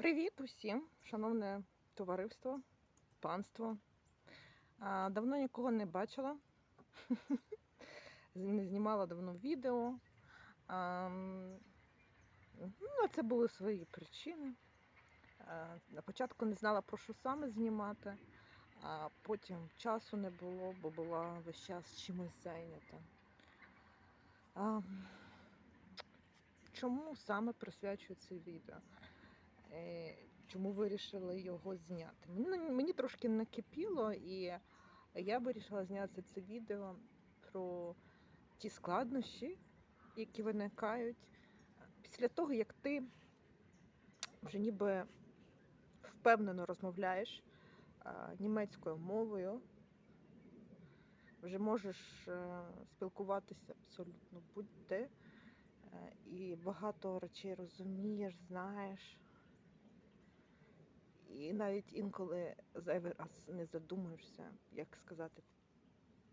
Привіт усім, шановне товариство, панство. Давно нікого не бачила, не знімала давно відео. Ну, це були свої причини. На початку не знала про що саме знімати, а потім часу не було, бо була весь час чимось зайнята. Чому саме присвячую це відео? Е, Чому вирішила його зняти? Мені, трошки накипіло, і я вирішила зняти це відео про ті складнощі, які виникають після того, як ти вже ніби впевнено розмовляєш німецькою мовою, вже можеш е, спілкуватися абсолютно будь-де. е, І багато речей розумієш, знаєш. І навіть інколи зайвий раз не задумуєшся, як сказати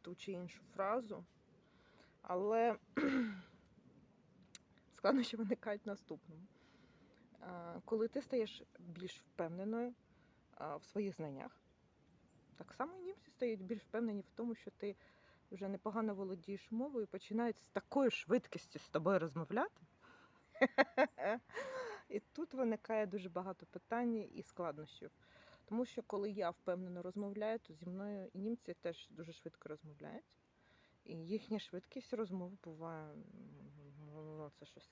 ту чи іншу фразу. Але складнощі виникають в наступному. Коли ти стаєш більш впевненою в своїх знаннях, так само і німці стають більш впевнені в тому, що ти вже непогано володієш мовою і починають з такою швидкістю з тобою розмовляти. І тут виникає дуже багато питань і складнощів. Тому що коли я впевнено розмовляю, то зі мною і німці теж дуже швидко розмовляють. І їхня швидкість розмови буває ну, це щось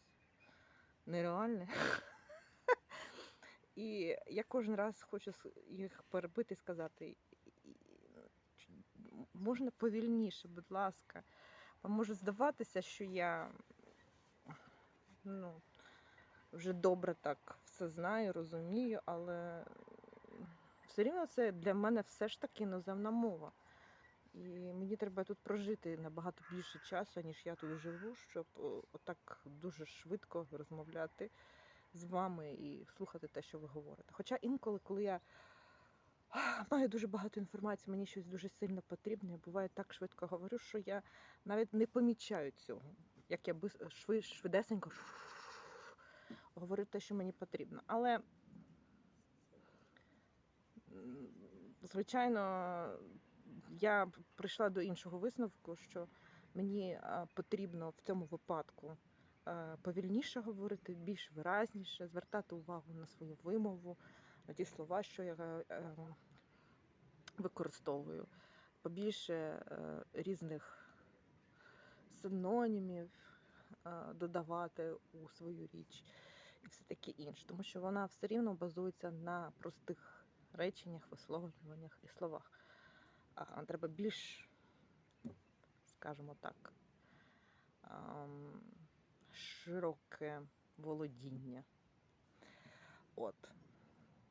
нереальне. І я кожен раз хочу їх перебити і сказати, «І- і- ч- можна повільніше, будь ласка. Вам може здаватися, що я ну, вже добре так все знаю, розумію, але все рівно це для мене все ж таки іноземна мова. І мені треба тут прожити набагато більше часу, ніж я тут живу, щоб отак дуже швидко розмовляти з вами і слухати те, що ви говорите. Хоча інколи, коли я маю дуже багато інформації, мені щось дуже сильно потрібне, я буває так швидко говорю, що я навіть не помічаю цього, як я швидесенько говорю те, що мені потрібно. Але звичайно, я прийшла до іншого висновку, що мені потрібно в цьому випадку повільніше говорити, більш виразніше, звертати увагу на свою вимову, на ті слова, що я е, використовую, побільше е, різних синонімів додавати у свою річ і все таке інше, тому що вона все рівно базується на простих реченнях, висловлюваннях і словах. А треба більш, скажімо так, широке володіння. От.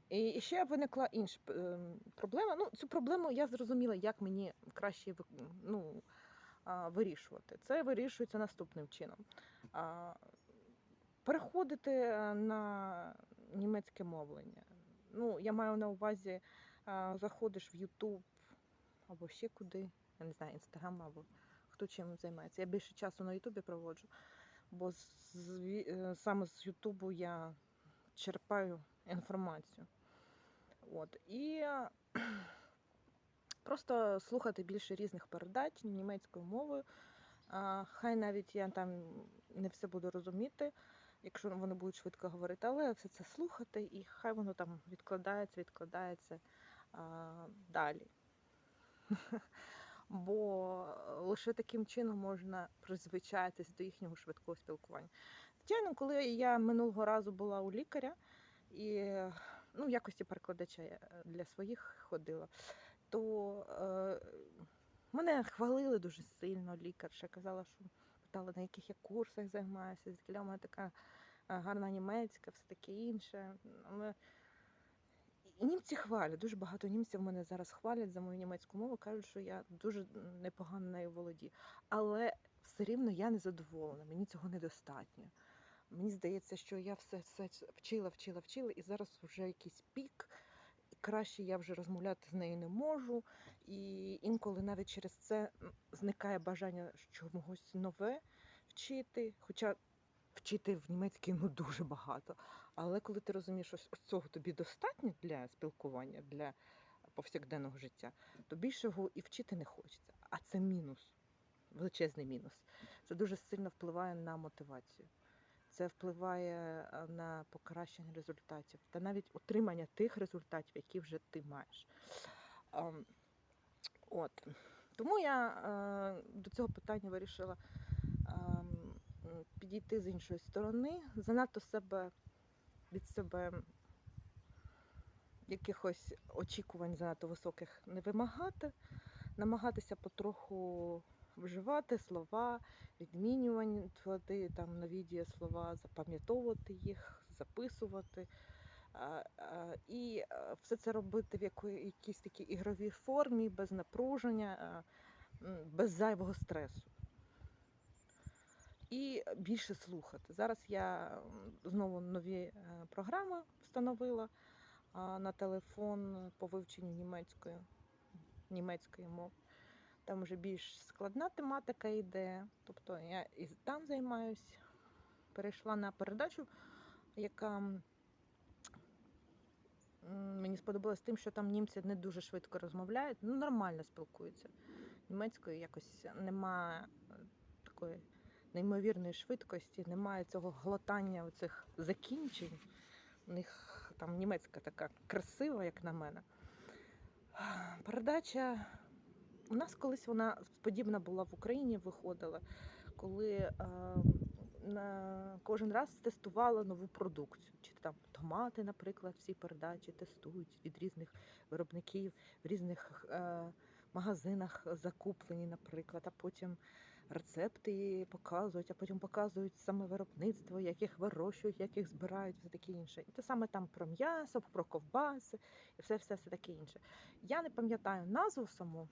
І і ще виникла інша ем, проблема. Ну, цю проблему я зрозуміла, як мені краще ну, вирішувати. Це вирішується наступним чином. Переходити е, на німецьке мовлення. Ну, я маю на увазі, заходиш в YouTube або ще куди, я не знаю, Інстаграм або хто чим займається. Я більше часу на Ютубі проводжу, бо з, з- е, саме з Ютубу я черпаю інформацію. От. І е, просто слухати більше різних передач німецькою мовою. Хай навіть я там не все буду розуміти, якщо вони будуть швидко говорити, але все це слухати, і хай воно там відкладається, відкладається а, далі. Бо лише таким чином можна призвичаїтись до їхнього швидкого спілкування. Звичайно, коли я минулого разу була у лікаря і ну, в якості перекладача я для своїх ходила, то е, мене хвалили дуже сильно лікарша. Казала, що питала, на яких я курсах займаюся, звідки у мене така е, гарна німецька, все таке інше. І німці хвалять, дуже багато німців мене зараз хвалять за мою німецьку мову, кажуть, що я дуже непогано нею володію. Але все рівно я не задоволена, мені цього недостатньо. Мені здається, що я все, все вчила, вчила, вчила, і зараз вже якийсь пік, краще я вже розмовляти з нею не можу. І інколи навіть через це зникає бажання чогось нове вчити. Хоча вчити в німецькій ну дуже багато. Але коли ти розумієш, що цього тобі достатньо для спілкування, для повсякденного життя, то більшого і вчити не хочеться. А це мінус, величезний мінус. Це дуже сильно впливає на мотивацію. Це впливає е, на покращення результатів та навіть отримання тих результатів, які вже ти маєш. От. Тому я е, до цього питання вирішила ем, підійти з іншої сторони, занадто себе від себе якихось очікувань занадто високих не вимагати, намагатися потроху вживати слова, відмінювати там нові дієслова, запам'ятовувати їх, записувати. І все це робити в якійсь такій ігровій формі, без напруження, без зайвого стресу. І більше слухати. Зараз я знову нові е, програми встановила на телефон по вивченню німецької, німецької мови. Там вже більш складна тематика йде. Тобто я і там займаюсь. Перейшла на передачу, яка мені сподобалась тим, що там німці не дуже швидко розмовляють, ну нормально спілкуються. Німецькою якось немає е, такої неймовірної швидкості, немає цього глотання оцих закінчень. У них там німецька така красива, як на мене. Передача. У нас колись вона подібна була в Україні, виходила, коли е, на кожен раз тестувала нову продукцію. Чи там томати, наприклад, всі передачі тестують від різних виробників, в різних е, магазинах закуплені, наприклад, а потім рецепти показують, а потім показують саме виробництво, як їх вирощують, як їх збирають, все таке інше. І те саме там про м'ясо, про ковбаси і все, все, все таке інше. Я не пам'ятаю назву саму,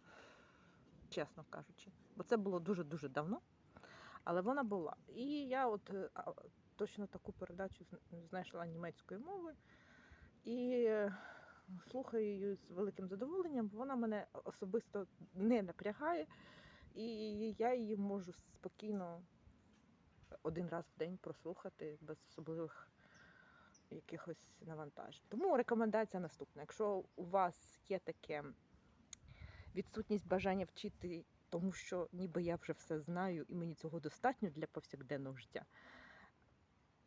чесно кажучи, бо це було дуже-дуже давно, але вона була. І я от е, точно таку передачу знайшла німецькою мовою і е, слухаю її з великим задоволенням. Вона мене особисто не напрягає, і я її можу спокійно один раз в день прослухати без особливих якихось навантажень. Тому рекомендація наступна. Якщо у вас є таке відсутність бажання вчити, тому що ніби я вже все знаю і мені цього достатньо для повсякденного життя.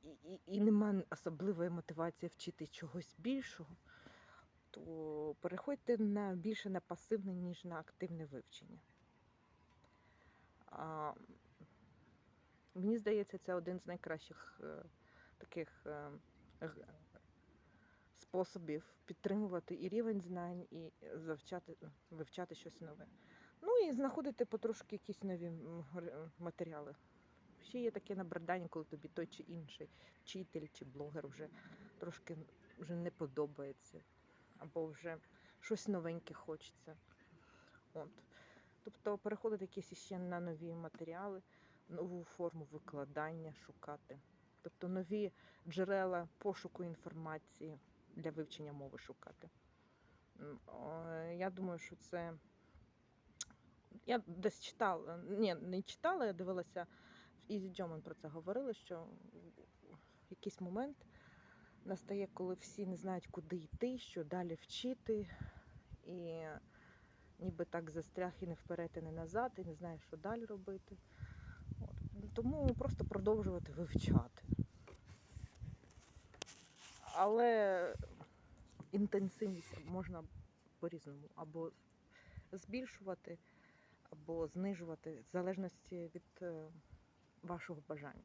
І, і, і нема особливої мотивації вчити чогось більшого, то переходьте на більше на пасивне, ніж на активне вивчення. А, мені здається, це один з найкращих е, таких е, способів підтримувати і рівень знань, і завчати, вивчати щось нове. Ну і знаходити потрошки якісь нові матеріали. Ще є таке набридання, коли тобі той чи інший вчитель чи блогер вже трошки вже не подобається, або вже щось новеньке хочеться. От. Тобто переходити якісь ще на нові матеріали, нову форму викладання шукати. Тобто нові джерела пошуку інформації для вивчення мови шукати. Я думаю, що це. Я десь читала, ні, не читала, я дивилася Easy German про це говорили, що в якийсь момент настає, коли всі не знають, куди йти, що далі вчити, і ніби так застряг і не вперед, і не назад, і не знаєш, що далі робити. От. Тому просто продовжувати вивчати. Але інтенсивність можна по-різному або збільшувати, або знижувати, в залежності від е, вашого бажання.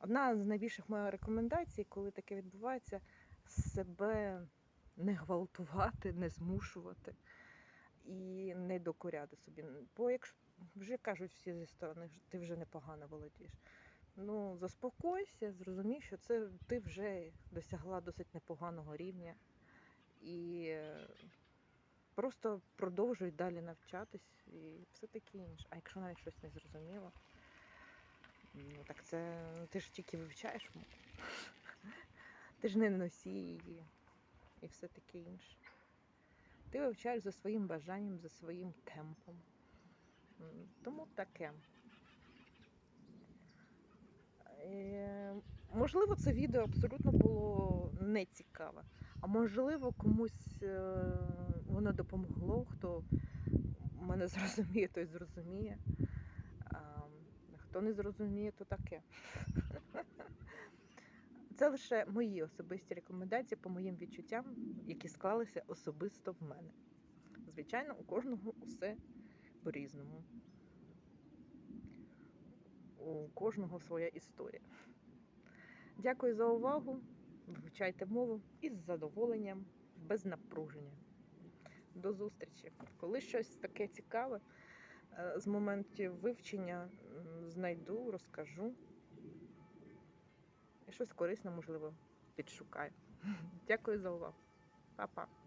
Одна з найбільших моїх рекомендацій, коли таке відбувається, себе не гвалтувати, не змушувати і не докоряти собі. Бо якщо вже кажуть всі зі сторони, ти вже непогано володієш. Ну, заспокойся, зрозумій, що це ти вже досягла досить непоганого рівня. І е, просто продовжуй далі навчатись і все таке інше. А якщо навіть щось не зрозуміло, ну так це ти ж тільки вивчаєш. Ти ж не носій її і все таке інше. Ти вивчаєш за своїм бажанням, за своїм темпом. Тому таке. Можливо, це відео абсолютно було не цікаве. А можливо, комусь е, воно допомогло, хто мене зрозуміє, той зрозуміє. Хто не зрозуміє, то таке. Це лише мої особисті рекомендації по моїм відчуттям, які склалися особисто в мене. Звичайно, у кожного усе по-різному. У кожного своя історія. Дякую за увагу. Вивчайте мову із задоволенням, без напруження. До зустрічі. Коли щось таке цікаве е, з моментів вивчення знайду, розкажу. І щось корисне, можливо, підшукаю. Дякую за увагу. Па-па.